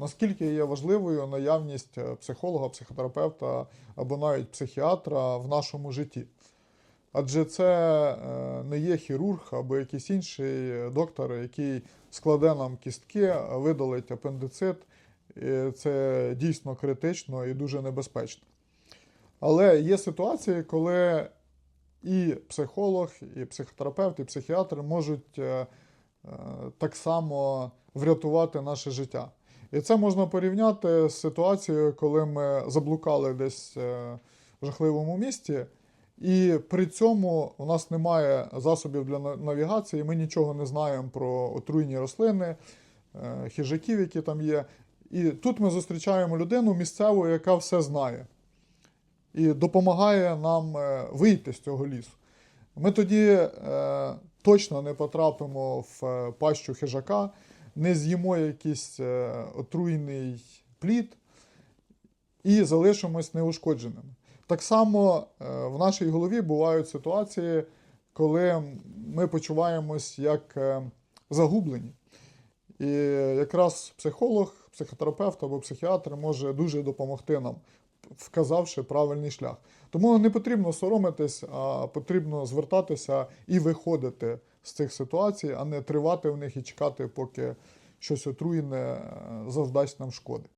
Наскільки є важливою наявність е, психолога, психотерапевта або навіть психіатра в нашому житті? Адже це е, не є хірург або якийсь інший доктор, який складе нам кістки, видалить апендицит. І Це дійсно критично і дуже небезпечно. Але є ситуації, коли і психолог, і психотерапевт, і психіатр можуть е, е, так само врятувати наше життя. І це можна порівняти з ситуацією, коли ми заблукали десь е, в жахливому місті, і при цьому у нас немає засобів для навігації, ми нічого не знаємо про отруйні рослини, е, хижаків, які там є. І тут ми зустрічаємо людину місцеву, яка все знає і допомагає нам е, вийти з цього лісу. Ми тоді точно не потрапимо в пащу хижака, не з'їмо якийсь е, отруйний плід і залишимось неушкодженими. Так само е, в нашій голові бувають ситуації, коли ми почуваємось як е, загублені. І якраз психолог, психотерапевт або психіатр може дуже допомогти нам, вказавши правильний шлях. Тому не потрібно соромитись, а потрібно звертатися і виходити з цих ситуацій, а не тривати в них і чекати, поки щось отруєне е, завдасть нам шкоди.